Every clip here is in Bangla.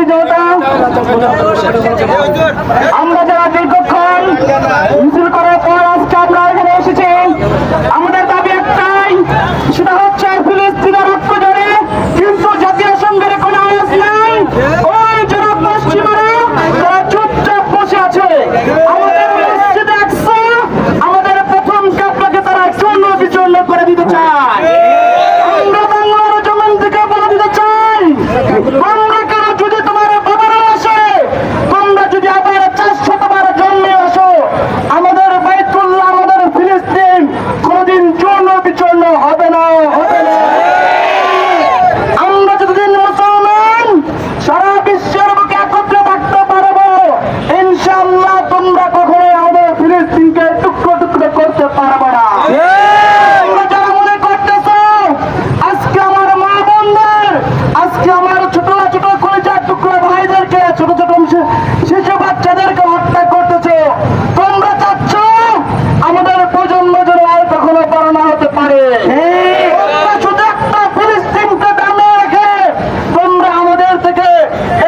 তৌহিদি জনতা শিশু বাচ্চাদেরকে হত্যা করতেছো তোমরা চাচ্ছ আমাদের প্রজন্ম যেন আর কখনো বড় না হতে পারে তোমরা শুধু একটা ফিলিস্তিনকে দামে রেখে তোমরা আমাদের থেকে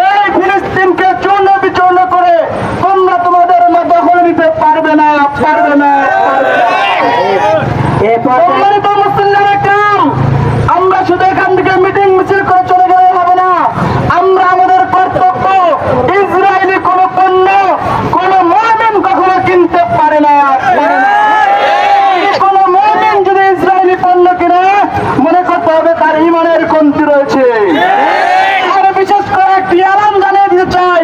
এই ফিলিস্তিনকে চূর্ণ বিচূর্ণ করে তোমরা তোমাদের দখল নিতে পারবে না পারবে না পারবে না। সম্মানিত মুসলিম একরাম, আমরা শুধু এখান থেকে মিটিং মিছিল করে চলে গেলে হবে না আমরা আমাদের কর্তব্য ইসরায়েলি কোন পণ্য কোন মহামিন কখনো কিনতে পারে না পারে না। কোন মহামিন যদি ইসরায়েলি পণ্য কিনে মনে করতে হবে তার ইমানের কমতি রয়েছে আর বিশেষ করে একটি আরাম জানিয়ে দিতে চাই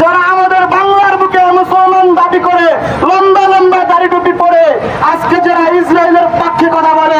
যারা আমাদের বাংলার বুকে মুসলমান দাবি করে লম্বা লম্বা দাড়ি টুপি পরে আজকে যারা ইসরায়েলের পক্ষে কথা বলে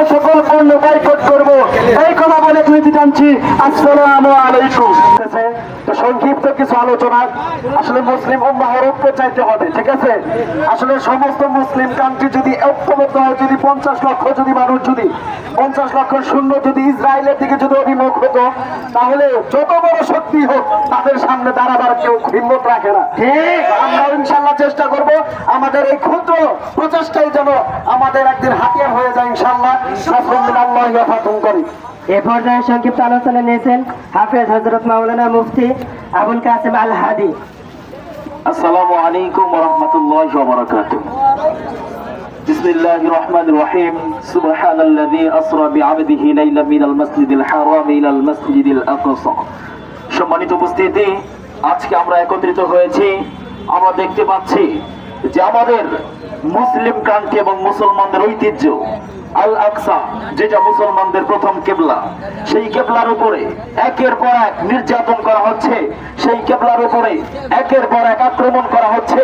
তার সকল পণ্য বাইকট করব। এই কথা বলে বিরতি জানছি আসসালামু আলাইকুম। কিছু আলোচনা। আসলে মুসলিম উম্মাহর ঐক্য চাইতে হবে ঠিক আছে? আসলে সমস্ত মুসলিম কান্ট্রি যদি ঐক্যবদ্ধ হয় যদি পঞ্চাশ লক্ষ যদি মানুষ যদি পঞ্চাশ লক্ষ শূন্য যদি ইসরায়েলের দিকে যদি অভিমুখ হতো তাহলে যত বড় শক্তি হোক তাদের সামনে দাঁড়াবার কেউ হিম্মত রাখে না। ঠিক। আমরা ইনশাল্লাহ চেষ্টা করব আমাদের এই ক্ষুদ্র প্রচেষ্টাই যেন আমাদের একদিন হাতিয়ার হয়ে যায় ইনশাল্লাহ করি এ পর্যায়ে সংক্ষিপ্ত আলোচনা নিয়েছেন হাফেজ হজরত মাওলানা মুফতি আবুল কাসিম আল হাদি আসসালামু আলাইকুম ওয়া রাহমাতুল্লাহি ওয়া বারাকাতুহু بسم الله الرحمن الرحيم سبحان الذي أسرى بعبده ليلا من المسجد الحرام إلى المسجد الأقصى সম্মানিত উপস্থিতি আজকে আমরা একত্রিত হয়েছি আমরা দেখতে পাচ্ছি যে আমাদের মুসলিম ক্রান্তি এবং মুসলমানদের ঐতিহ্য আল আকসা যেটা মুসলমানদের প্রথম কেবলা, সেই কেবলার উপরে একের পর এক নির্যাতন করা হচ্ছে, সেই কেবলার উপরে একের পর এক আক্রমণ করা হচ্ছে,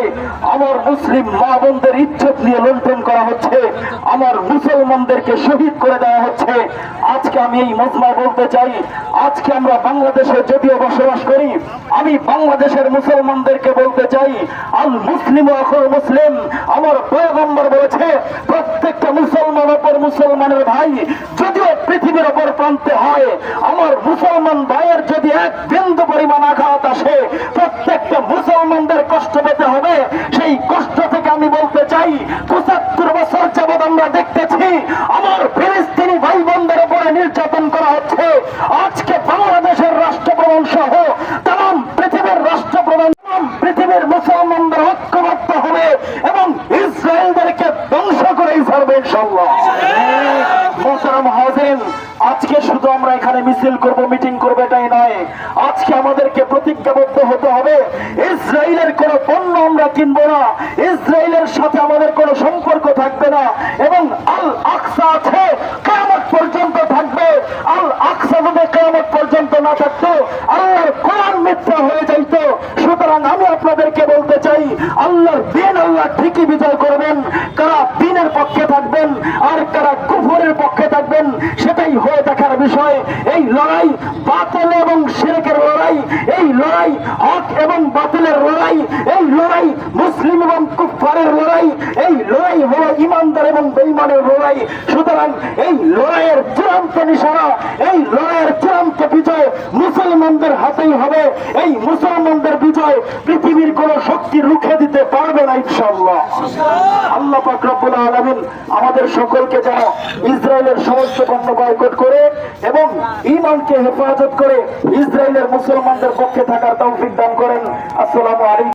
আমার মুসলিম মা বোনদের ইজ্জত নিয়ে লুণ্ঠন করা হচ্ছে, আমার মুসলমানদেরকে শহীদ করে দেওয়া হচ্ছে। আজকে আমি এই মজমায় বলতে চাই, আজকে আমরা বাংলাদেশে যদিও বসবাস করি, আমি বাংলাদেশের মুসলমানদেরকে বলতে চাই আল মুসলিম মুসলিম, আমার পয়গম্বর বলেছে, প্রত্যেকটা মুসলমান অপর মুসলমানের ভাই যদিও পৃথিবীর অপর প্রান্তে হয় আমার মুসলমান ভাইয়ের যদি এক বিন্দু পরিমাণ আঘাত আসে প্রত্যেকটা মুসলমানদের কষ্ট পেতে হবে সেই কষ্ট থেকে আমি বলতে চাই পঁচাত্তর বছর যাবৎ আমরা দেখতেছি আমার ফিলিস্তিনি ভাই বোনদের উপরে নির্যাতন করা হচ্ছে আজকে বাংলাদেশের রাষ্ট্রপ্রধান সহ তাম পৃথিবীর রাষ্ট্রপ্রধান তাম পৃথিবীর মুসলমানদের ঐক্যবদ্ধ হবে এবং ইসরায়েলদেরকে ধ্বংস করেই ছাড়বে আজকে শুধু আমরা এখানে মিছিল করব, মিটিং করব, এটাই নয়। আজকে আমাদেরকে প্রতিজ্ঞাবদ্ধ হতে হবে, ইসরায়েলের কোন পণ্য আমরা কিনবো না, ইসরায়েলের সাথে আমাদের কোনো সম্পর্ক থাকবে না, এবং আল আকসা আছে কেমন পর্যন্ত থাকবে। আল আকসা যদি কেমন পর্যন্ত না থাকতো, আল্লাহর কোরআন মিথ্যা হয়ে যাইতো। সুতরাং আমি আপনাদেরকে বলতে চাই, আল্লাহর দিন আল্লাহ ঠিকই বিজয় করবেন কারা দিনের পক্ষে থাকবেন আর কারা কুফরের পক্ষে থাকবেন সেটাই হয়ে দেখার বিষয় এই লড়াই বাতিল এবং শেরেকের লড়াই, এই লড়াই হক এবং বাতিলের লড়াই, এই লড়াই মুসলিম এবং কুফারের লড়াই, এই লড়াই হলো ইমানদার এবং বেইমানের লড়াই। সুতরাং এই লড়াইয়ের চূড়ান্ত নিশানা, এই লড়াইয়ের মুসলমানদের হাতেই হবে। এই মুসলমানদের বিজয় পৃথিবীর কোন শক্তি রুখে দিতে পারবে না ইনশাআল্লাহ। আল্লাহ পাক আলামিন আমাদের সকলকে যেন ইসরায়েলের সমস্ত পণ্য বয়কট করে এবং ইমানকে হেফাজত করে ইসরায়েলের মুসলমানদের পক্ষে থাকার তৌফিক দান করেন। আসসালামু আলাইকুম।